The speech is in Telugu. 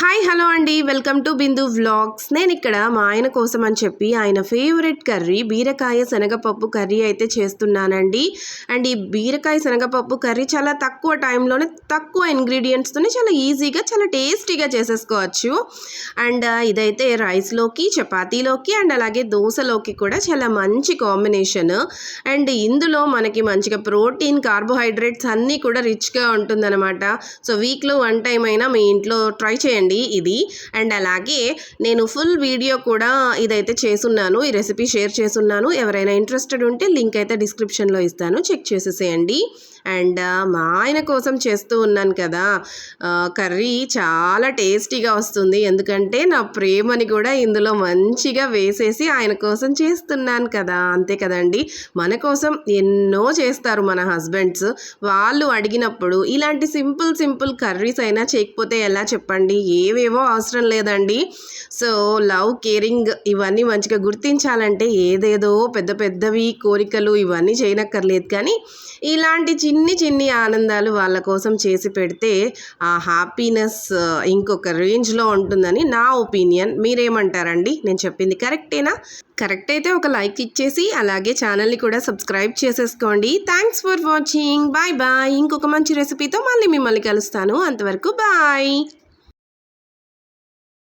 హాయ్ హలో అండి. Welcome to Bindu vlogs. నేను ఇక్కడ మా ఆయన కోసం అని చెప్పి ఆయన ఫేవరెట్ కర్రీ బీరకాయ శనగపప్పు కర్రీ అయితే చేస్తున్నానండి. అండ్ ఈ బీరకాయ శనగపప్పు కర్రీ చాలా తక్కువ టైంలోనే తక్కువ ఇంగ్రీడియంట్స్తోనే చాలా ఈజీగా చాలా టేస్టీగా చేసేసుకోవచ్చు. అండ్ ఇదైతే రైస్లోకి చపాతీలోకి అండ్ అలాగే దోశలోకి కూడా చాలా మంచి కాంబినేషన్ అండ్ ఇందులో మనకి మంచిగా ప్రోటీన్ కార్బోహైడ్రేట్స్ అన్నీ కూడా రిచ్గా ఉంటుందన్నమాట. సో వీక్లో వన్ టైం అయినా మీ ఇంట్లో ట్రై చేయండి. ఇది. అండ్ అలాగే నేను ఫుల్ వీడియో కూడా ఇదైతే చేసున్నాను ఈ రెసిపీ షేర్ చేసున్నాను ఎవరైనా ఇంట్రెస్టెడ్ ఉంటే లింక్ అయితే డిస్క్రిప్షన్లో ఇస్తాను. చెక్ చేసేసేయండి. అండ్ మా ఆయన కోసం చేస్తూ ఉన్నాను కదా కర్రీ చాలా టేస్టీగా వస్తుంది. ఎందుకంటే నా ప్రేమని కూడా ఇందులో మంచిగా వేసేసి ఆయన కోసం చేస్తున్నాను కదా అంతే కదండి. మన కోసం ఎన్నో చేస్తారు మన హస్బెండ్స్. వాళ్ళు అడిగినప్పుడు ఇలాంటి సింపుల్ సింపుల్ కర్రీస్ అయినా చేయకపోతే ఎలా చెప్పండి? ఏవేవో అవసరం లేదండి. సో లవ్ కేరింగ్ ఇవన్నీ మంచిగా గుర్తించాలంటే ఏదేదో పెద్ద పెద్దవి కోరికలు ఇవన్నీ చేయనక్కర్లేదు. కానీ ఇలాంటి చిన్ని చిన్ని ఆనందాలు వాళ్ళ కోసం చేసి పెడితే ఆ హ్యాపీనెస్ ఇంకొక రేంజ్లో ఉంటుందని నా ఒపీనియన్. మీరేమంటారండి? నేను చెప్పింది కరెక్టేనా? కరెక్ట్ అయితే ఒక లైక్ ఇచ్చేసి అలాగే ఛానల్ని కూడా సబ్స్క్రైబ్ చేసేసుకోండి. Thanks for watching. Bye bye. ఇంకొక మంచి రెసిపీతో మళ్ళీ మిమ్మల్ని కలుస్తాను. అంతవరకు బాయ్.